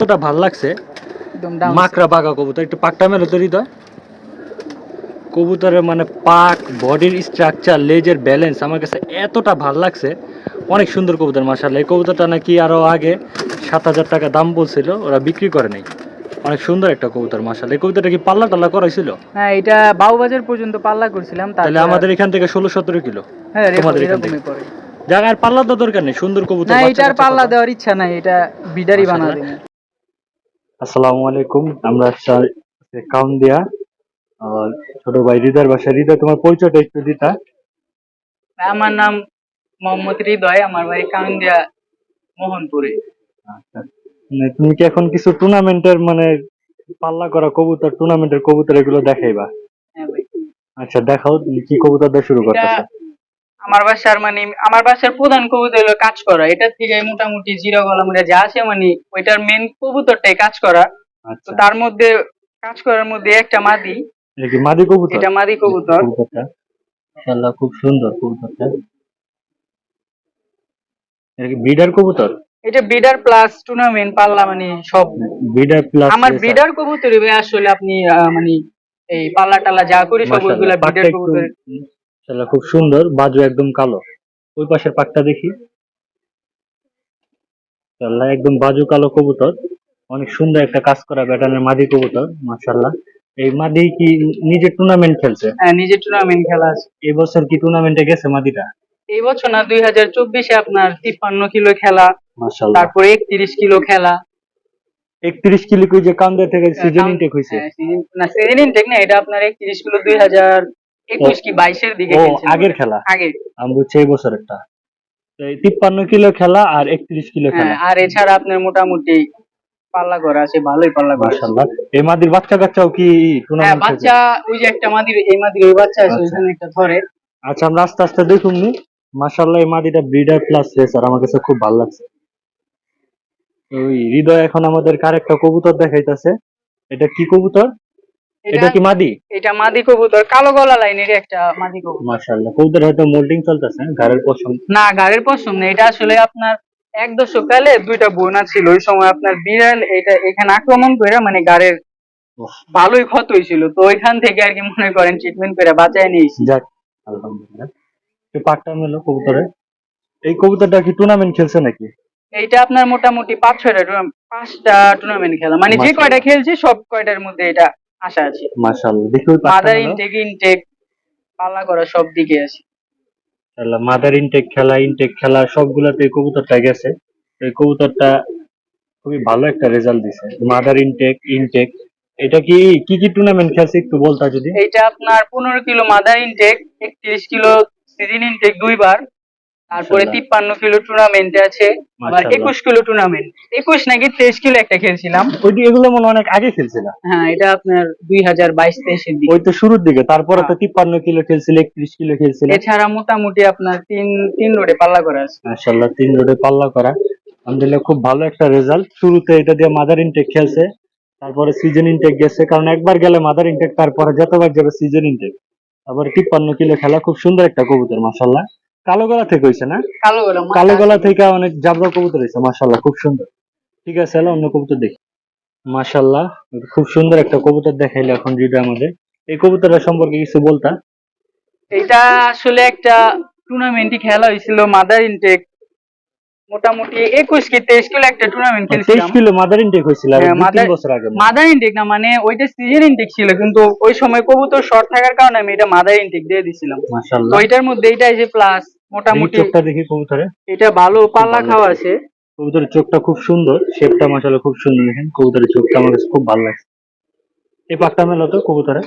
কতটা ভালো লাগছে। মাকড়া বাঘা কবুতর একটু পাকটা মেলো তো। হৃদয় কবুতরের মানে পাক বডির স্ট্রাকচার লেজের ব্যালেন্স আমার কাছে এতটা ভালো লাগছে। অনেক সুন্দর কবুতর মাসাল্লাহ এই কবুতরটা নাকি আরও আগে সাত হাজার টাকা দাম বলছিল ওরা বিক্রি করে নাই। অনেক সুন্দর একটা কবুতর মাসাল্লাহ এই কবুতরটা কি পাল্লা টাল্লা করাইছিল হ্যাঁ এটা বাউবাজার পর্যন্ত পাল্লা করছিলাম তাহলে আমাদের এখান থেকে ষোলো সতেরো কিলো। হ্যাঁ তোমাদের এখান পড়ে। জায়গার পাল্লা তো দরকার নেই সুন্দর কবুতর এটার পাল্লা দেওয়ার ইচ্ছা নাই এটা বিডারি বানা মাশাআল্লাহ। দেবে। আসসালামু আলাইকুম। আমরা কাউন দিয়া ছোট ভাই হৃদয়ের বাসা হৃদয় তোমার পরিচয়টা একটু দিতা। আমার নাম মোহাম্মদ হৃদয় আমার বাড়ি কাউন্দিয়া মোহনপুরে। আচ্ছা। মানে তুমি কি এখন কিছু টুর্নামেন্টের মানে পাল্লা করা কবুতর টুর্নামেন্টের কবুতর এগুলো দেখাইবা? হ্যাঁ ভাই। আচ্ছা দেখাও তুমি কি কবুতর দিয়ে শুরু করতেছো। আমার বাসার মানে আমার বাসার প্রধান কবুতর হলো কাজ করা এটা থেকে মোটামুটি জিরো গলামুড়ে যা আছে মানে ওইটার মেন কবুতরটাই কাজ করা তো আচ্ছা তার মধ্যে কাজ করার মধ্যে একটা মাদি। মাদি কবুতর? এটা মাদি কবুতর। মাশাআল্লাহ খুব সুন্দর কবুতরটা। এটা কি ব্রিডার কবুতর? এটা ব্রিডার প্লাস টুর্নামেন্ট পাল্লা মানে সব। ব্রিডার প্লাস আমার ব্রিডার কবুতর আসলে আপনি মানে এই পাল্লা টাল্লা যা করি সবগুলা ব্রিডার কবুতর। মাশাআল্লাহ খুব সুন্দর বাজু একদম কালো। ওই পাশের পাকটা দেখি। একদম বাজু কালো কবুতর। অনেক সুন্দর একটা কাজ করা প্যাটার্নের মাদি কবুতর মাশাআল্লাহ। এই মাদি কি নিজে টুর্নামেন্ট খেলছে? হ্যাঁ নিজে টুর্নামেন্ট খেলা আছে। এই বছর কি টুর্নামেন্টে গেছে মাদিটা? এই বছর না দুই হাজার চব্বিশে আপনার তিপ্পান্ন কিলো খেলা মাশাআল্লাহ। তারপরে একত্রিশ কিলো খেলা। 31 কিলো কই যে কান্দা থেকে সিজন কাম- ইনটেক হইছে? হ্যাঁ, না সিজন ইনটেক না এটা আপনার একত্রিশ কিলো দুই হাজার একুশ কি বাইশের দিকে আগের খেলা? আগে আমি বুঝছি এই বছরেরটা। তো এই 53 কিলো খেলা আর 31 কিলো হ্যাঁ খেলা। আর এছাড়া আপনার মোটামুটি পাল্লা করা আছে ভালোই পাল্লা করা মাশাআল্লাহ। এই মাদির বাচ্চা কাচ্চাও কি হ্যাঁ বাচ্চা ওই যে একটা মাদির এই মাদির বাচ্চা আছে আচ্ছা। ওইখানে একটা ধরে। আচ্ছা আমরা আস্তে আস্তে দেখুন নি। মাশাআল্লাহ এই মাদিটা ব্রিডার প্লাস রেসার আমার কাছে খুব ভালো লাগছে। ওই হৃদয় এখন আমাদের কারেক্টা কবুতর দেখাইতাছে? এটা কি কবুতর? এটা কি মাদি? এটা মাদি কবুতর কালো গলা লাইনের একটা মাদি কবুতর। মাশাআল্লাহ কবুতর হয়তো মোল্ডিং চলতেছে ঘরের পছন্দ না গাড়ির পশম না এটা আসলে আপনার এক দশক কালে দুইটা বোনা ছিল ওই সময় আপনার বিড়াল এটা এখানে আক্রমণ করে মানে গাড়ির ভালোই ক্ষত হয়েছিল তো ওইখান থেকে আর কি মনে করেন ট্রিটমেন্ট করে বাঁচায় নিয়েছি। যাক আলহামদুলিল্লাহ। এই পাকটা মেলো কবুতরে এই কবুতরটা কি টুর্নামেন্ট খেলছে নাকি? এইটা আপনার মোটামুটি পাঁচ ছয়টা পাঁচটা টুর্নামেন্ট খেলা মানে যে কয়টা খেলছি সব কয়টার মধ্যে এটা আশা আছে। মাশাআল্লাহ দেখি মাদার ইনটেক ইনটেক পাল্লা করা সব দিকে আছে। মাদার ইনটেক খেলা ইনটেক খেলা সবগুলাতে কবুতরটা গেছে। এই কবুতরটা খুবই ভালো একটা রেজাল্ট দিছে। মাদার ইনটেক ইনটেক এটা কি কি কি টুর্নামেন্ট খেলছে একটু বলতা যদি? এইটা আপনার পনেরো কিলো মাদার ইনটেক একত্রিশ কিলো সিজন ইনটেক দুইবার। তারপরে তিপ্পান্ন কিলো টুর্নামেন্টে আছে আবার একুশ কিলো টুর্নামেন্ট একুশ নাকি তেইশ কিলো একটা খেলছিলাম। ওই যে এগুলো মনে অনেক আগে খেলছিলাম। হ্যাঁ এটা আপনার দুই হাজার বাইশ তেইশের দিকে। ওই তো শুরুর দিকে তারপরে তো হ্যাঁ। তিপ্পান্ন কিলো খেলছিল একত্রিশ কিলো খেলছিল। এছাড়া মোটামুটি আপনার তিন তিন রোডে পাল্লা করা আছে। মাশাল্লাহ তিন রোডে পাল্লা করা। আলহামদুলিল্লাহ খুব ভালো একটা রেজাল্ট শুরুতে এটা দিয়ে মাদার ইনটেক খেলছে তারপরে সিজন ইনটেক গেছে কারণ একবার গেলে মাদার ইনটেক তারপরে যতবার যাবে সিজন ইনটেক তারপরে তিপ্পান্ন কিলো খেলা খুব সুন্দর একটা কবুতর মাশাল্লাহ কালো গলা থেকে হয়েছে না? কালো গলা কালো গলা থেকে অনেক জাবরা কবুতর হয়েছে মাশাল্লাহ খুব সুন্দর। ঠিক আছে হলো অন্য কবুতর দেখি। মাশাল্লাহ খুব সুন্দর একটা কবুতর দেখাইলে এখন যেটা আমাদের। এই কবুতরটা সম্পর্কে কিছু বলতা? এটা আসলে একটা টুর্নামেন্টই খেলা হয়েছিল মাদার ইনটেক মোটামুটি একুশ কি তেইশ কিলো একটা টুর্নামেন্ট তেইশ কিলো মাদার ইনটেক হয়েছিল হ্যাঁ, বছর আগে। মাদার ইনটেক না মানে ওইটা সিজন ইনটেক ছিল কিন্তু ওই সময় কবুতর শর্ট থাকার কারণে আমি এটা মাদার ইনটেক দিয়ে দিছিলাম। তো ওইটার মধ্যে এটা যে প্লাস মোটামুটি চোখটা দেখি কবুতরে। এটা ভালো পাল্লা খাওয়া আছে। কবুতরের চোখটা খুব সুন্দর শেপটা মাশাল্লাহ খুব সুন্দর দেখেন কবুতরের চোখটা আমার কাছে খুব ভালো লাগছে। এই পাকটা মেলো তো কবুতরে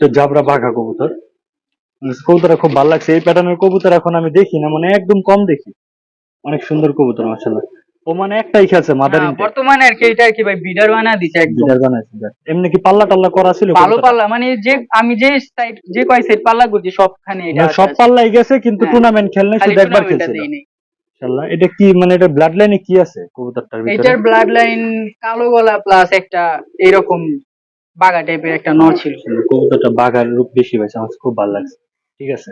তো জাবরা বাঘা কবুতর। কবুতরা খুব ভালো লাগছে এই প্যাটার্নের কবুতর এখন আমি দেখি না মানে একদম কম দেখি। অনেক সুন্দর কবুতর মাশাল্লাহ ও মানে একটাই খেলছে মাদার হ্যাঁ, ইনটেক বর্তমানে আর কি এটা আর কি ভাই বিডার বানা দিছে একদম। বিডার বানাইছে যাক। এমনি কি পাল্লা টাল্লা করা ছিল ভালো পাল্লা মানে যে আমি যে সাইড যে কয় সাইড পাল্লা করছি সবখানে এটা মানে সব পাল্লাই গেছে কিন্তু হ্যাঁ। টুর্নামেন্ট খেলনে শুধু একবার দেইনি। মাশাল্লাহ এটা কি মানে এটা ব্লাড লাইনে কি আছে কবুতরটার ভিতরে? এটার ব্লাড লাইন কালো গলা প্লাস একটা এরকম বাগা টাইপের একটা নর ছিল। কবুতরটা বাঘার রূপ বেশি পাইছে আমার খুব ভালো লাগছে। ঠিক আছে।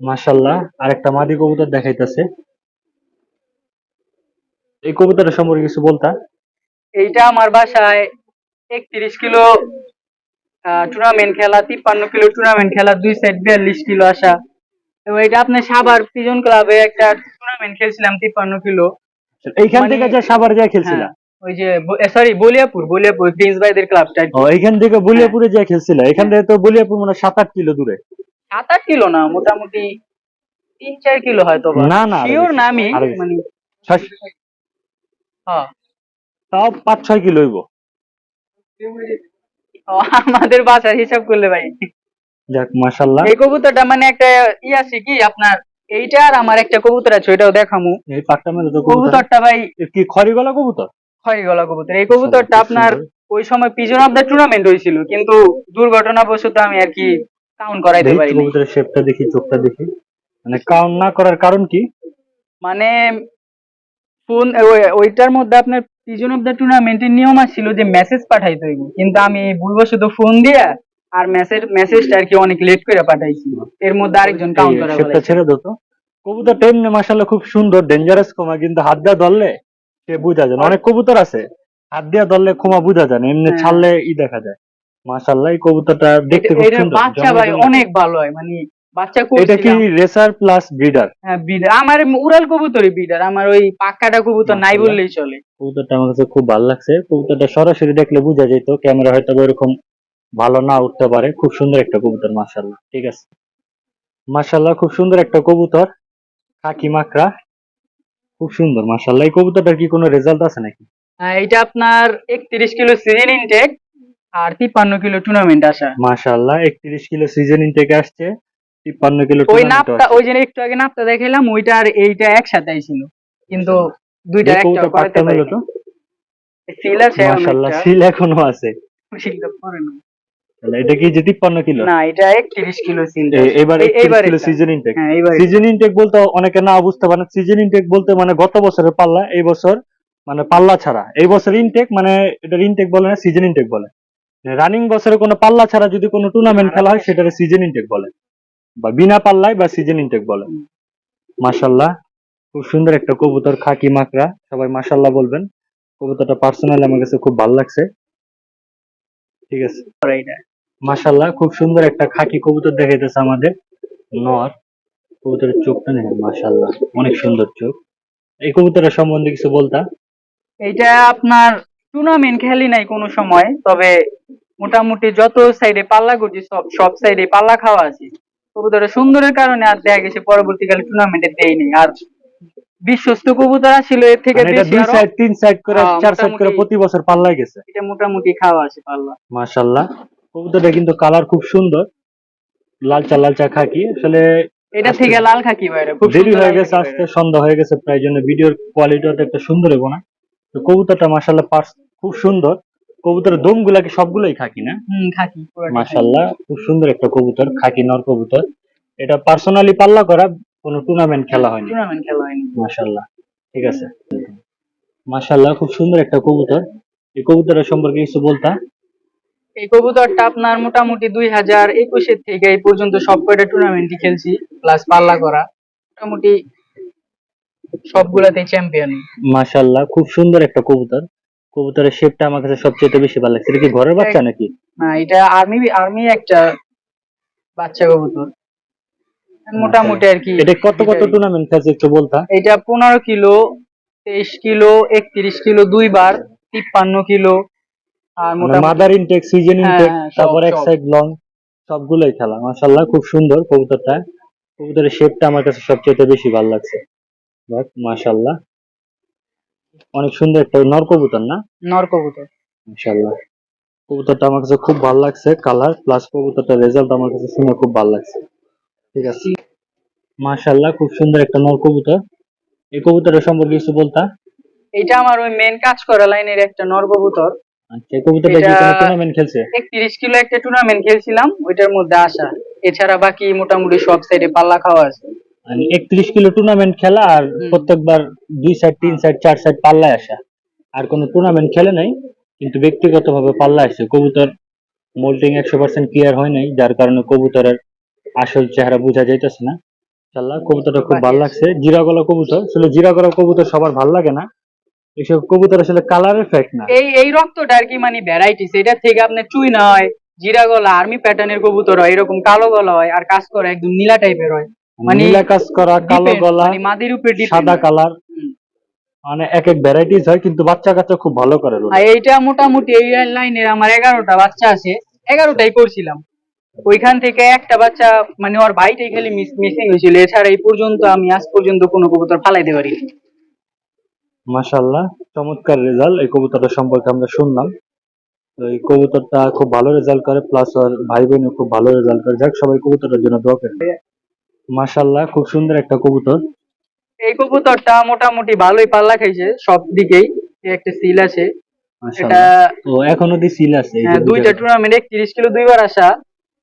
মাশাল্লাহ আরেকটা মাদি কবুতর দেখাইতেছে। এই কবুতরের সম্পর্কে কিছু বলতা? এইটা আমার বাসায় একত্রিশ কিলো টুর্নামেন্ট খেলা তিপ্পান্ন কিলো টুর্নামেন্ট খেলা দুই সাইড বিয়াল্লিশ কিলো আসা। এবং এটা আপনার সাবার পিজন ক্লাবে একটা টুর্নামেন্ট খেলছিলাম তিপ্পান্ন কিলো। এইখান মানে- থেকে যে সাবার যায় খেলছিলা? হ্যাঁ, ওই যে সরি বলিয়াপুর বলিয়াপুর প্রিন্স ভাইদের ক্লাবটা ও এইখান থেকে বলিয়াপুরে যে খেলছিলা? এখান থেকে তো বলিয়াপুর মানে সাত আট কিলো দূরে। সাত আট কিলো না মোটামুটি তিন চার কিলো হয়তো না, না, শিওর না আমি মানে হ্যাঁ তাও পাঁচ ছয় কিলো হইব। আমাদের বাসার হিসাব করলে ভাই। যাক মাশাল্লাহ এই কবুতরটা মানে একটা ই আছে কি আপনার এইটা আর আমার একটা কবুতর আছে ওইটাও দেখামু। এই পাকটা মেলে তো কবুতরটা ভাই কি খড়ি গলা কবুতর? হয়ে গলা কবুতর। এই কবুতরটা আপনার ওই সময় পিজন অফ দ্য টুর্নামেন্ট হয়েছিল কিন্তু দুর্ঘটনা দুর্ঘটনাবশত আমি আর কি কাউন্ট করাইতে পারিনি। কবুতরের শেপটা দেখি চোখটা দেখি। মানে কাউন্ট না করার কারণ কি? মানে ফোন ওইটার মধ্যে আপনার পিজন অফ দ্য টুর্নামেন্টের নিয়ম ছিল যে মেসেজ পাঠাইতে হইব। কিন্তু আমি ভুলবশত ফোন দিয়া আর মেসেজ মেসেজটা আর কি অনেক লেট করে পাঠাইছি। এর মধ্যে আরেকজন কাউন্ট করে ফেলাইছে। ছেড়ে দাও তো। কবুতরটা এমনি মাশাল্লাহ খুব সুন্দর ডেঞ্জারাস কমা কিন্তু হাত দিয়ে ধরলে সে বুঝা যায় অনেক কবুতর আছে হাত দিয়ে ধরলে ক্ষমা বুঝা যায় এমনি হ্যাঁ। ছাড়লে ই দেখা যায়। মাশাল্লাহ এই কবুতরটা দেখতে খুব সুন্দর। বাচ্চা ভাই অনেক ভালো হয় মানে বাচ্চা এটা কি রেসার প্লাস ব্রিডার হ্যাঁ বিডার আমার উড়াল কবুতরই বিডার আমার ওই পাক্কাটা কবুতর নাই বললেই চলে। কবুতরটা আমার কাছে খুব ভালো লাগছে। কবুতরটা সরাসরি দেখলে বোঝা যেত ক্যামেরা হয়তো এরকম ভালো না উঠতে পারে। খুব সুন্দর একটা কবুতর মাশাল্লাহ ঠিক আছে। মাশাল্লাহ খুব সুন্দর একটা কবুতর। কাকি মাকড়া। খুব সুন্দর মাশাল্লাহ এই কবুতরটার কি কোনো রেজাল্ট আছে নাকি? আহ, এটা আপনার একত্রিশ কিলো সিজন ইনটেক আর তিপ্পান্ন কিলো টুর্নামেন্ট আসা। মাশাল্লাহ একত্রিশ কিলো সিজন ইনটেকে আসছে। তিপ্পান্ন কিলো ওই নাপটা ওই যে একটু আগে নাপটা দেখাইলাম ওইটা আর এইটা একসাথে ছিল কিন্তু দুইটা একটা করাতে পারি তো সিল আছে মাশাল্লাহ সিল এখনও আছে। সিলটা পরে না। তাহলে এটা কি যে তিপ্পান্ন কিলো? না এটা একত্রিশ কিলো সিল এবার একত্রিশ কিলো সিজন ইনটেক হ্যাঁ সিজন ইনটেক বলতে অনেকে না বুঝতে পারে সিজন ইনটেক বলতে মানে গত বছরের পাল্লা এই বছর মানে পাল্লা ছাড়া। এই বছর ইনটেক মানে এটা ইনটেক বলে না সিজন ইনটেক বলে। রানিং বছরে কোনো পাল্লা ছাড়া যদি কোনো টুর্নামেন্ট খেলা হয় সেটা সিজন ইনটেক বলে। বা বিনা পাল্লায় বা সিজন ইনটেক বলে। মাশাল্লাহ খুব সুন্দর একটা কবুতর খাকি মাকড়া সবাই মাশাল্লাহ বলবেন। কবুতরটা পার্সোনালি আমার কাছে খুব ভালো লাগছে। ঠিক আছে? এটা মাশাল্লাহ খুব সুন্দর একটা খাকি কবুতর দেখাইতেছে আমাদের। নর কবুতরের চোখটা নেই মাশাল্লাহ অনেক সুন্দর চোখ। এই কবুতরের সম্বন্ধে কিছু বলতা? এইটা আপনার টুর্নামেন্ট খেলি নাই কোনো সময় তবে মোটামুটি যত সাইডে পাল্লা করছি সব সব সাইডে পাল্লা খাওয়া আছে। কবুতরের সুন্দরের কারণে আর দেখা গেছে পরবর্তীকালে টুর্নামেন্টে দেয়নি। আর বিশ্বস্ত কবুতর ছিল এর থেকে মানে এটা দুই সাইড তিন সাইড করে হ্যাঁ, চার সাইড করে প্রতি বছর পাল্লায় গেছে। এটা মোটামুটি খাওয়া আছে পাল্লা। মাশাল্লাহ কবুতরটা কিন্তু কালার খুব সুন্দর। লালচা লালচা খাকি। আসলে এটা থেকে লাল খাকি বাইরে। খুব দেরি হয়ে গেছে আজকে সন্ধ্যা হয়ে গেছে প্রায় জন্য ভিডিওর কোয়ালিটি অত একটা সুন্দর হব না। তো কবুতরটা মাশাল্লাহ পার্স খুব সুন্দর। কবুতরের দমগুলা কি সবগুলোই খাকি না। হুম খাকি। মাশাল্লাহ খুব সুন্দর একটা কবুতর খাকি নর কবুতর। এটা পার্সোনালি পাল্লা করা কোনো টুর্নামেন্ট খেলা হয়নি। টুর্নামেন্ট খেলা হয়নি। মাশাল্লাহ ঠিক আছে। মাশাল্লাহ খুব সুন্দর একটা কবুতর। এই কবুতরের সম্পর্কে কিছু বলতা? এই কবুতরটা আপনার মোটামুটি দুই হাজার একুশের থেকে এই পর্যন্ত সব কয়টা টুর্নামেন্টই খেলছি প্লাস পাল্লা করা। মোটামুটি সবগুলাতে চ্যাম্পিয়ন মাশাল্লাহ খুব সুন্দর একটা কবুতর। কবুতরের শেপটা আমার কাছে সবচেয়ে বেশি ভালো লাগছে। এটা কি ঘরের বাচ্চা নাকি? না এটা আর্মি আর্মি একটা বাচ্চা কবুতর। মোটামুটি আর কি। এটা কত কত টুর্নামেন্ট খেলছে একটু বলতা? এটা পনেরো কিলো তেইশ কিলো একত্রিশ কিলো দুইবার তিপ্পান্ন কিলো। আর মাদার ইনটেক সিজন ইনটেক তারপর এক সাইড লং সবগুলোই খেলা। মাশাল্লাহ খুব সুন্দর কবুতরটা। কবুতরের শেপটা আমার কাছে সবচেয়ে বেশি ভালো লাগছে। দেখ মাশাল্লাহ অনেক সুন্দর একটা নর কবুতর না? নর কবুতর। মাশাল্লাহ কবুতরটা আমার কাছে খুব ভালো লাগছে কালার প্লাস কবুতরটার রেজাল্ট আমার কাছে শুনে খুব ভালো লাগছে। ঠিক আছে? মাশাল্লাহ খুব সুন্দর একটা নর কবুতর। এই কবুতরের সম্পর্কে কিছু বলতা? এটা আমার ওই মেন কাজ করা লাইনের একটা নর কবুতর। আচ্ছা কবুতরটা কি কোনো টুর্নামেন্ট খেলছে? একত্রিশ কিলো একটা টুর্নামেন্ট খেলছিলাম ওইটার মধ্যে আসা। এছাড়া বাকি মোটামুটি সব সাইডে পাল্লা খাওয়া আছে। একত্রিশ কিলো টুর্নামেন্ট খেলা আর প্রত্যেকবার দুই সাইড তিন সাইড চার সাইড পাল্লায় আসা। আর কোনো টুর্নামেন্ট খেলে নাই কিন্তু ব্যক্তিগতভাবে পাল্লায় আসে। কবুতর মোল্টিং একশো পার্সেন্ট ক্লিয়ার হয় নাই যার কারণে কবুতরের আসল চেহারা বোঝা যাইতেছে না। ইনশাল্লাহ কবুতরটা খুব ভালো লাগছে। জিরা গলা কবুতর আসলে জিরা গলা কবুতর সবার ভালো লাগে না। এইসব কবুতর আসলে কালারের ফ্যাক্ট না। এই এই রক্তটা আর কি মানে ভ্যারাইটিস এটা থেকে আপনি চুই না হয় জিরা গলা আর্মি প্যাটার্নের কবুতর হয় এরকম কালো গলা হয় আর কাজ করে একদম নীলা টাইপের হয়। মানে নীলা কাজ করা কালো গলা মানে মাদির উপরে সাদা কালার মানে এক এক ভ্যারাইটিস হয় কিন্তু বাচ্চা কাচ্চা খুব ভালো করে আর এইটা মোটামুটি এই লাইনের আমার এগারোটা বাচ্চা আছে এগারোটাই করছিলাম। ওইখান থেকে একটা বাচ্চা মানে ওর ভাইটাই খালি মিসিং হয়েছিল। এছাড়া এই পর্যন্ত আমি আজ পর্যন্ত কোনো কবুতর ফালাইতে পারি মাশাল্লাহ চমৎকার রেজাল্ট এই কবুতরটা সম্পর্কে আমরা শুনলাম। তো এই কবুতরটা খুব ভালো রেজাল্ট করে প্লাস ওর ভাই বোনও খুব ভালো রেজাল্ট করে। যাক সবাই কবুতরের জন্য দোয়া করে মাশাল্লাহ খুব সুন্দর একটা কবুতর। এই কবুতরটা মোটামুটি ভালোই পাল্লা খাইছে সব দিকেই। একটা সিল আছে। এটা এখনও দি সিল আছে হ্যাঁ, দুইটা টুর্নামেন্ট একত্রিশ কিলো দুইবার আসা।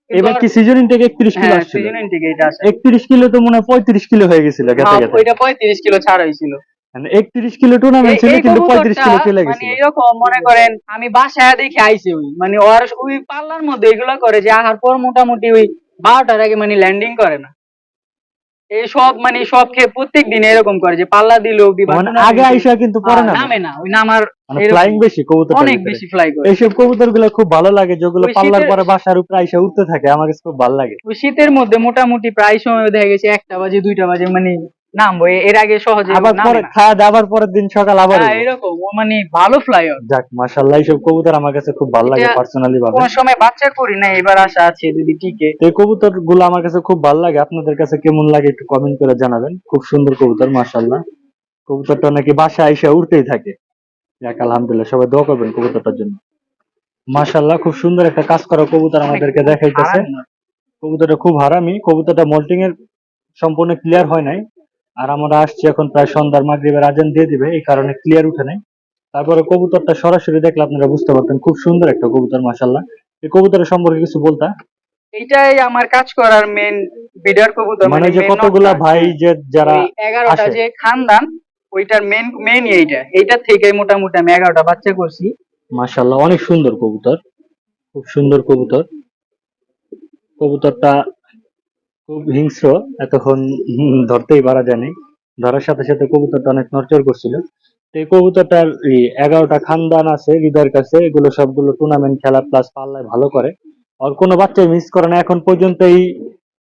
এবার কি সিজন ইনটেক 31 কিলো হ্যাঁ আসছিল? সিজন এটা আসা। 31 কিলো তো মনে হয় 35 কিলো হয়ে গেছিল গেতে হ্যাঁ, গেতে ওইটা পঁয়ত্রিশ কিলো ছাড় হয়েছিল। মানে 31 কিলো টুর্নামেন্ট ছিল কিন্তু 35 কিলো চলে মানে এরকম মনে করেন আমি বাসায় দেখে আইছি ওই। মানে ওর ওই পাল্লার মধ্যে এগুলো করে যে আহার পর মোটামুটি ওই বারোটার আগে মানে ল্যান্ডিং করে না। এই সব মানে সব খেয়ে প্রত্যেক দিন এরকম করে যে পাল্লা দিল মানে আগে আইসা কিন্তু পরে না নামে না ওই নামার মানে ফ্লাইং বেশি কবুতর অনেক বেশি ফ্লাই করে। এইসব কবুতরগুলো খুব ভালো লাগে যেগুলো পাল্লার পরে বাসার উপরে আইসা উঠতে থাকে আমার কাছে খুব ভালো লাগে। ওই শীতের মধ্যে মোটামুটি প্রায় সময় দেখা গেছে একটা বাজে দুইটা বাজে মানে নামবো এর আগে সহজে আবার পরে খাওয়া দাওয়া আবার পরের দিন সকাল আবার হ্যাঁ, এরকম ও মানে ভালো ফ্লাইয়ার যাক মাশাআল্লাহ এইসব কবুতর আমার কাছে খুব ভালো লাগে পার্সোনালি ভাবে। কোন সময় বাচ্চা করি না এবার আশা আছে যদি টিকে। এই কবুতরগুলো আমার কাছে খুব ভালো লাগে আপনাদের কাছে কেমন লাগে একটু কমেন্ট করে জানাবেন। খুব সুন্দর কবুতর মাশাআল্লাহ। কবুতরটা নাকি বাসা আইসা উঠতেই থাকে। যাক আলহামদুলিল্লাহ সবাই দোয়া করবেন কবুতরটার জন্য। মাশাআল্লাহ খুব সুন্দর একটা কাজ করা কবুতর আমাদেরকে দেখাইতেছে। কবুতরটা খুব হারামি কবুতরটা মোল্টিং এর সম্পূর্ণ ক্লিয়ার হয় নাই। আর আমরা আসছি এখন প্রায় সন্ধ্যার মাগরিবের আজান দিয়ে দিবে এই কারণে ক্লিয়ার উঠে নাই। তারপরে কবুতরটা সরাসরি দেখলে আপনারা বুঝতে পারতেন খুব সুন্দর একটা কবুতর মাশাল্লাহ এই কবুতরের সম্পর্কে কিছু বলতা? এইটাই আমার কাজ করার মেন বিডার কবুতর মানে যে main কতগুলা ভাই যে যারা ওই এগারোটা আসে। যে খানদান ওইটার মেন মেন এইটা। এইটা থেকে মোটামুটি আমি এগারোটা বাচ্চা করছি। মাশাল্লাহ অনেক সুন্দর কবুতর। খুব সুন্দর কবুতর। কবুতরটা খুব হিংস্র, এতক্ষণ ধরতেই পারা যায়নি। ধরার সাথে সাথে কবুতরটা অনেক নড়চড় করছিল। তো এই কবুতরটার এগারোটা খানদান আছে হৃদয়ের কাছে, এগুলো সবগুলো টুর্নামেন্ট খেলা প্লাস পাল্লায় ভালো করে। আর কোনো বাচ্চাই মিস করে না। এখন পর্যন্ত এই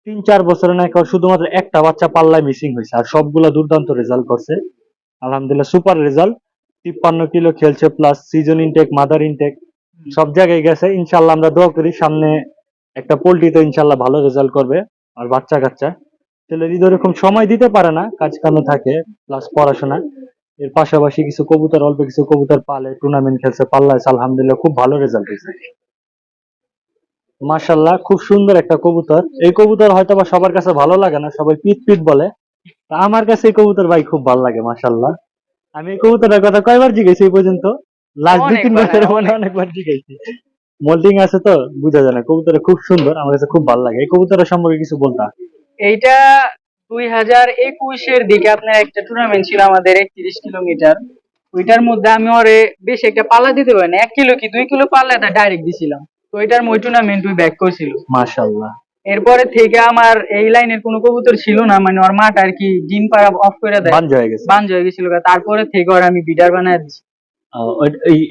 তিন চার বছরে না ওর শুধুমাত্র একটা বাচ্চা পাল্লায় মিসিং হয়েছে। আর সবগুলো দুর্দান্ত রেজাল্ট করছে। আলহামদুলিল্লাহ সুপার রেজাল্ট তিপ্পান্ন কিলো খেলছে plus season intake mother intake সব জায়গায় গেছে। ইনশাল্লাহ আমরা দোয়া করি, সামনে একটা পোল্ট্রিতে ইনশাল্লাহ ভালো রেজাল্ট করবে। আর বাচ্চা কাচ্চা। ছেলে যদি ওরকম সময় দিতে পারে না কাজ কামে থাকে প্লাস পড়াশোনা এর পাশাপাশি কিছু কবুতর অল্প কিছু কবুতর পালে টুর্নামেন্ট খেলছে পাল্লায় আলহামদুলিল্লাহ খুব ভালো রেজাল্ট হয়েছে। মাশাল্লাহ খুব সুন্দর একটা কবুতর। এই কবুতর হয়তো বা সবার কাছে ভালো লাগে না সবাই পিট পিট বলে। তা আমার কাছে এই কবুতর ভাই খুব ভালো লাগে মাশাল্লাহ আমি এই কবুতরের কথা কয়বার জিজ্ঞেস এই পর্যন্ত? লাস্ট দুই তিন বছরের মনে অনেকবার জিজ্ঞাসি। মোল্ডিং আছে তো বোঝা যায় না। কবুতর খুব সুন্দর আমার কাছে খুব ভালো লাগে। এই কবুতরের সম্পর্কে কিছু বলতা এইটা দুই হাজার একুশের দিকে আপনার একটা টুর্নামেন্ট ছিল আমাদের একত্রিশ কিলোমিটার। ওইটার মধ্যে আমি ওরে বেশ একটা পাল্লা দিতে পারি না এক কিলো কি দুই কিলো পাল্লা ডাইরেক্ট দিছিলাম। তো এটার ওই টুর্নামেন্ট ওই ব্যাক করছিল। মাশাল্লাহ এরপরে থেকে আমার এই লাইনের কোনো কবুতর ছিল না মানে ওর মাঠ আর কি ডিম পাড়া অফ করে দেয়। বাঞ্জ হয়ে গেছে। বাঞ্জ হয়ে গেছিল তারপরে থেকে ওর আমি বিডার বানায় এই-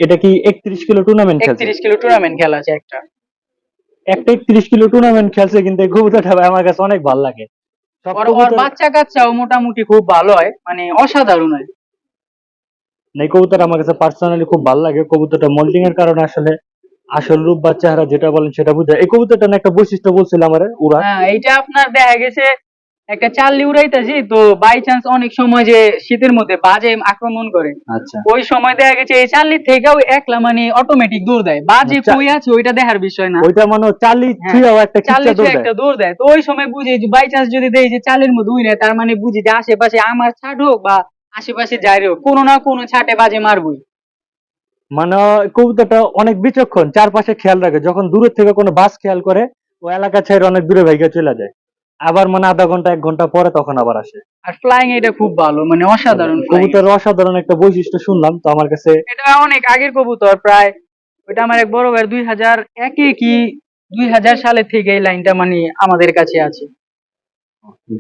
এটা কি একত্রিশ কিলো টুর্নামেন্ট একত্রিশ কিলো টুর্নামেন্ট খেলা আছে একটা। একটা একত্রিশ কিলো টুর্নামেন্ট খেলছে কিন্তু কবুতরটা ভাই আমার কাছে অনেক ভালো লাগে। বাচ্চা কাচ্চাও মোটামুটি খুব ভালো হয় মানে অসাধারণ হয়। এই কবুতর আমার কাছে পার্সোনালি খুব ভালো লাগে। কবুতরটা মোল্ডিং এর কারণে আসলে আসল রূপ বা চেহারা যেটা বলেন সেটা বুঝায় এই কবুতরটা না একটা বৈশিষ্ট্য বলছিল আমার উড়া হ্যাঁ এইটা আপনার দেখা গেছে একটা চাল্লি উড়াইতেছি তো বাই চান্স অনেক সময় যে শীতের মধ্যে বাজে আক্রমণ করে। আচ্ছা। ওই সময় দেখা গেছে এই চাল্লি থেকেও একলা মানে অটোমেটিক দৌড় দেয়। বাজে আচ্ছা। কই আছে ওইটা দেখার বিষয় না। ওইটা মানে চালি হ্যাঁ, থুইয়াও একটা চাল্লি একটা দৌড় দেয়। তো ওই সময় বুঝি যে বাই চান্স যদি দেয় যে চালের মধ্যে উই নেয় তার মানে বুঝি যে আশেপাশে আমার ছাট হোক বা আশেপাশে যাই হোক কোনো না কোনো ছাটে বাজে মারবই। মানে কবুতরটা অনেক বিচক্ষণ চারপাশে খেয়াল রাখে। যখন দূরের থেকে কোনো বাস খেয়াল করে ও এলাকা ছেড়ে অনেক দূরে ভাইগে চলে যায়। আবার মানে আধা ঘণ্টা এক ঘণ্টা পরে তখন আবার আসে। আর ফ্লাইং এটা খুব ভালো মানে অসাধারণ। কবুতরের অসাধারণ একটা বৈশিষ্ট্য শুনলাম তো আমার কাছে এটা অনেক আগের কবুতর প্রায় ওইটা আমার এক বড় ভাই দুই হাজার একে কি দুই হাজার সালের থেকে এই লাইনটা মানে আমাদের কাছে আছে।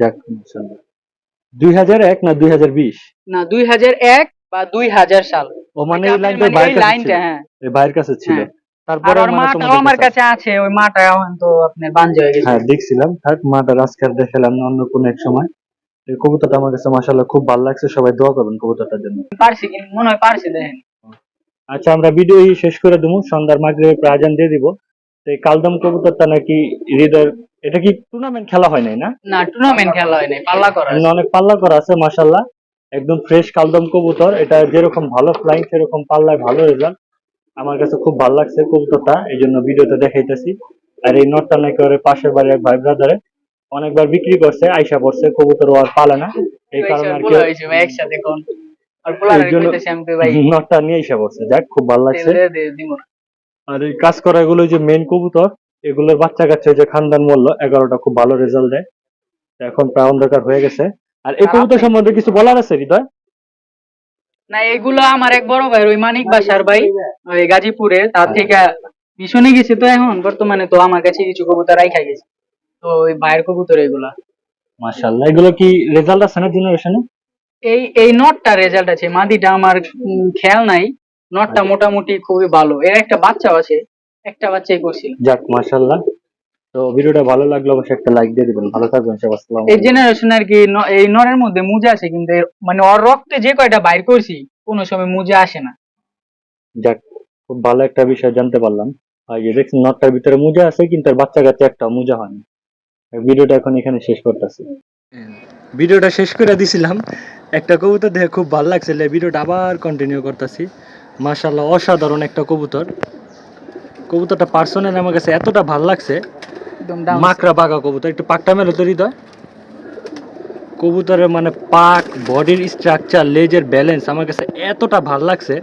যাক দুই হাজার এক না দুই হাজার বিশ? না দুই হাজার এক বা দুই হাজার সাল। ও মানে এই লাইনটা মানে ভাইয়ের এই কাছে ছিল। তারপরে মানে মাটাও তোমাদের আমার কাছে- কাছে আছে ওই মাটা এখন তো আপনার বাঞ্জা হয়ে গেছে। হ্যাঁ দেখছিলাম। থাক মাটা আজকে আর দেখালাম না অন্য কোনো এক সময়। এই কবুতরটা আমার কাছে মাশাআল্লাহ খুব ভালো লাগছে সবাই দোয়া করবেন কবুতরটার জন্য। পারছি মনে হয় পারছি দেখেন। আচ্ছা আমরা ভিডিও শেষ করে দেবো সন্ধ্যার মাগরিবে প্রায় আজান দিয়ে দিব। তো এই কালদম কবুতরটা নাকি এটা কি টুর্নামেন্ট খেলা হয় নাই না? না টুর্নামেন্ট খেলা হয় নাই পাল্লা করা অনেক পাল্লা করা আছে মাশাল্লাহ একদম ফ্রেশ কালদম কবুতর এটা যেরকম ভালো ফ্লাইং সেরকম পাল্লায় ভালো রেজাল্ট আমার কাছে খুব ভালো লাগছে কবুতরটা এই জন্য ভিডিওতে দেখাইতেছি। আর এই নটটা নাকি ওর পাশের বাড়ির এক ভাই ব্রাদারে অনেকবার বিক্রি করছে আইসা পড়ছে কবুতর আর পালে না। এই কারণে আর কি একসাথে কোন? নটটা নিয়ে আইসা পড়ছে যাক খুব ভালো লাগছে। আর এই কাজ করা এগুলো যে মেন কবুতর এগুলোর বাচ্চা কাচ্চা যে খানদান মূল্য এগারোটা খুব ভালো রেজাল্ট দেয়। এখন প্রায় অন্ধকার হয়ে গেছে। আর এই কবুতর সম্বন্ধে কিছু বলার আছে হৃদয়? না এগুলো আমার এক বড় ভাই ওই মানিক বাসার ভাই ওই গাজীপুরে তার থেকে মিশনে গেছে তো এখন বর্তমানে তো আমার কাছে কিছু কবুতর রাইখা গেছে। তো ওই ভাইয়ের কবুতর এগুলা। মাশাল্লাহ এগুলো কি রেজাল্ট আছে না জেনারেশনে এই এই নটটা রেজাল্ট আছে মাদিটা আমার খেয়াল নাই। নটটা মোটামুটি খুবই ভালো। এর একটা বাচ্চাও আছে একটা বাচ্চাই করছিল যাক মাশাল্লাহ তো ভিডিওটা ভালো লাগলে অবশ্যই একটা লাইক দিয়ে দিবেন। ভালো থাকবেন সব আসসালামু এই জেনারেশন আর কি এই নরের মধ্যে মুজা আছে কিন্তু মানে ওর রক্তে যে কয়টা বাইর করছি কোনো সময় মুজা আসে না। যাক খুব ভালো একটা বিষয় জানতে পারলাম। আর এই যে দেখছেন নটটার ভিতরে মোজা আছে কিন্তু তার বাচ্চা কাচ্চা একটা মোজা হয়নি ভিডিওটা এখন এখানে শেষ করতেছি। ভিডিওটা শেষ করে দিছিলাম। একটা কবুতর দেখে খুব ভালো লাগছিল ভিডিওটা আবার কন্টিনিউ করতেছি। মাশাল্লাহ অসাধারণ একটা কবুতর। কবুতরটা পার্সোনাল আমার কাছে এতটা ভালো লাগছে। একদম down মাকড়া বাঘা কবুতর একটু পাকটা মেলো তো হৃদয়। কবুতরের মানে পাক বডির স্ট্রাকচার লেজের ব্যালেন্স আমার কাছে এতটা ভালো লাগছে।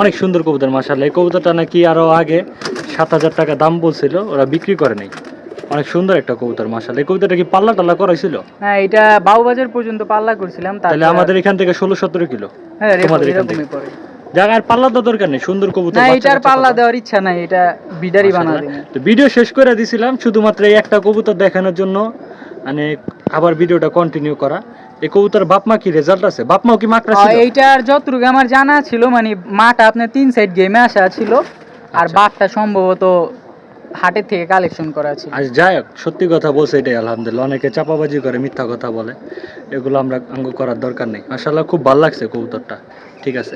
অনেক সুন্দর কবুতর মাসাল্লাহ এই কবুতরটা নাকি আরও আগে সাত হাজার টাকা দাম বলছিল ওরা বিক্রি করে নাই। অনেক সুন্দর একটা কবুতর মাসাল্লাহ এই কবুতরটা কি পাল্লা টাল্লা করাইছিল? হ্যাঁ এটা বাউবাজার পর্যন্ত পাল্লা করছিলাম তাহলে আমাদের এখান থেকে ষোলো সতেরো কিলো। হ্যাঁ তোমাদের এখান পড়ে। জায়গার পাল্লা তো দরকার নেই সুন্দর কবুতর না এটার পাল্লা দেওয়ার ইচ্ছা নাই এটা বিডারি বানা মাশাআল্লাহ। দিবে তো ভিডিও শেষ করে দিছিলাম শুধুমাত্র এই একটা কবুতর দেখানোর জন্য মানে আবার ভিডিওটা কন্টিনিউ করা। এই কবুতর বাপমা কি রেজাল্ট আছে? বাপমাও কি মাকড়া ছিল? এইটার যতটুকু আমার জানা ছিল মানে মাটা আপনার তিন সাইড গেমে আসা ছিল আর আচ্ছা। বাঘটা সম্ভবত হাটের থেকে কালেকশন করা ছিল। আর যাই হোক সত্যি কথা বলছে এটাই আলহামদুলিল্লাহ। অনেকে চাপাবাজি করে মিথ্যা কথা বলে। এগুলো আমরা আঙ্গ করার দরকার নেই। মাশাআল্লাহ খুব ভালো লাগছে কবুতরটা। ঠিক আছে।